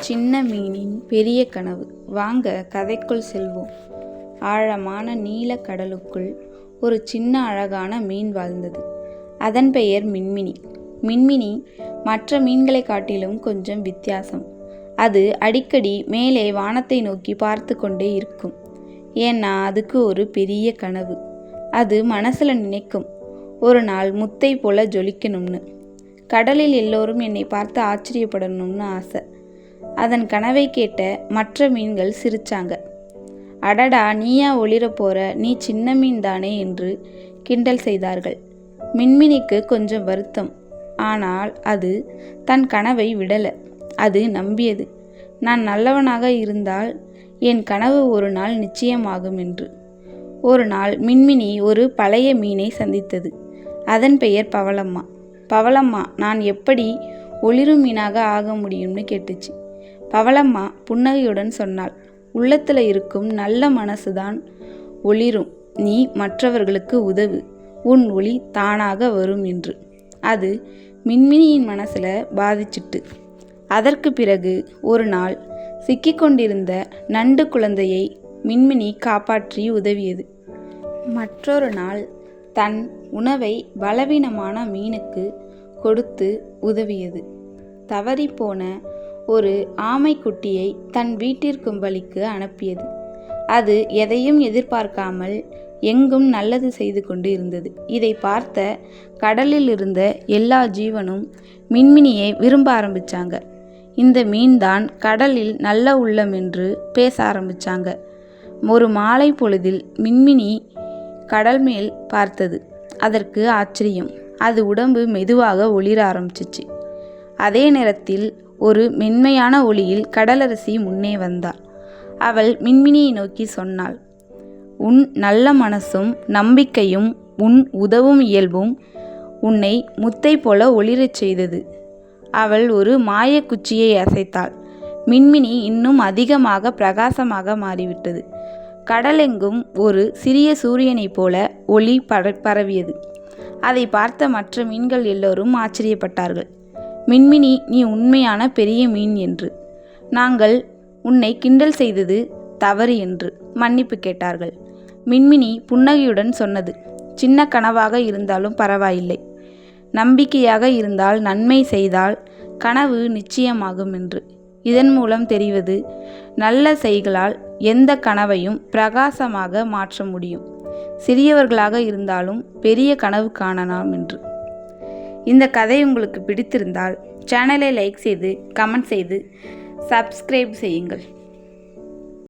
சின்ன மீனின் பெரிய கனவு. வாங்க கதைக்குள் செல்வோம். ஆழமான நீல கடலுக்குள் ஒரு சின்ன அழகான மீன் வாழ்ந்தது. அதன் பெயர் மின்மினி. மின்மினி மற்ற மீன்களை காட்டிலும் கொஞ்சம் வித்தியாசம். அது அடிக்கடி மேலே வானத்தை நோக்கி பார்த்து கொண்டே இருக்கும். ஏன்னா அதுக்கு ஒரு பெரிய கனவு. அது மனசில் நினைக்கும். ஒரு நாள் முத்தை போல ஜொலிக்கணும்னு. கடலில் எல்லோரும் என்னை பார்த்து ஆச்சரியப்படணும்னு ஆசை. அதன் கனவை கேட்ட மற்ற மீன்கள் சிரிச்சாங்க. அடடா நீயா ஒளிர போற நீ சின்ன மீன் தானே என்று கிண்டல் செய்தார்கள். மின்மினிக்கு கொஞ்சம் வருத்தம். ஆனால் அது தன் கனவை விடல. அது நம்பியது. நான் நல்லவனாக இருந்தால் என் கனவு ஒரு நாள் நிச்சயமாகும் என்று. ஒரு நாள் மின்மினி ஒரு பழைய மீனை சந்தித்தது. அதன் பெயர் பவளம்மா. பவளம்மா நான் எப்படி ஒளிரும் மீனாக ஆக முடியும்னு கேட்டுச்சு. பவளம்மா புன்னகையுடன் சொன்னாள். உள்ளத்தில் இருக்கும் நல்ல மனசுதான் ஒளிரும். நீ மற்றவர்களுக்கு உதவு. உன் ஒளி தானாக வரும் என்று. அது மின்மினியின் மனசில் பாதிச்சிட்டு. அதற்கு பிறகு ஒரு நாள் சிக்கிக்கொண்டிருந்த நண்டு குழந்தையை மின்மினி காப்பாற்றி உதவியது. மற்றொரு நாள் தன் உணவை பலவீனமான மீனுக்கு கொடுத்து உதவியது. தவறிப்போன ஒரு ஆமைக்குட்டியை தன் வீட்டிற்கும்பலிக்கு அனுப்பியது. அது எதையும் எதிர்பார்க்காமல் எங்கும் நல்லது செய்து கொண்டு இருந்தது. இதை பார்த்த கடலில் இருந்த எல்லா ஜீவனும் மின்மினியை விரும்ப ஆரம்பிச்சாங்க. இந்த மீன்தான் கடலில் நல்ல உள்ளம் என்று பேச ஆரம்பிச்சாங்க. ஒரு மாலை பொழுதில் மின்மினி கடல் மேல் பார்த்தது. அதற்கு ஆச்சரியம். அது உடம்பு மெதுவாக ஒளிர ஆரம்பிச்சிச்சு. அதே நேரத்தில் ஒரு மென்மையான ஒளியில் கடலரசி முன்னே வந்தாள். அவள் மின்மினியை நோக்கி சொன்னாள் உன் நல்ல மனசும் நம்பிக்கையும் உன் உதவும் இயல்பும் உன்னை முத்தை போல ஒளிரச் செய்தது. அவள் ஒரு மாயக்குச்சியை அசைத்தாள். மின்மினி இன்னும் அதிகமாக பிரகாசமாக மாறிவிட்டது. கடலெங்கும் ஒரு சிறிய சூரியனைப் போல ஒளி பர பரவியது. அதை பார்த்த மற்ற மீன்கள் எல்லோரும் ஆச்சரியப்பட்டார்கள். மின்மினி நீ உண்மையான பெரிய மீன் என்று. நாங்கள் உன்னை கிண்டல் செய்தது தவறு என்று மன்னிப்பு கேட்டார்கள். மின்மினி புன்னகையுடன் சொன்னது சின்ன கனவாக இருந்தாலும் பரவாயில்லை. நம்பிக்கையாக இருந்தால் நன்மை செய்தால் கனவு நிச்சயமாகும் என்று. இதன் மூலம் தெரிவது நல்ல செய்களால் எந்த கனவையும் பிரகாசமாக மாற்ற முடியும். சிறியவர்களாக இருந்தாலும் பெரிய கனவு காணலாம் என்று. இந்த கதை உங்களுக்கு பிடித்திருந்தால் சேனலை லைக் செய்து கமெண்ட் செய்து சப்ஸ்கிரைப் செய்யுங்கள்.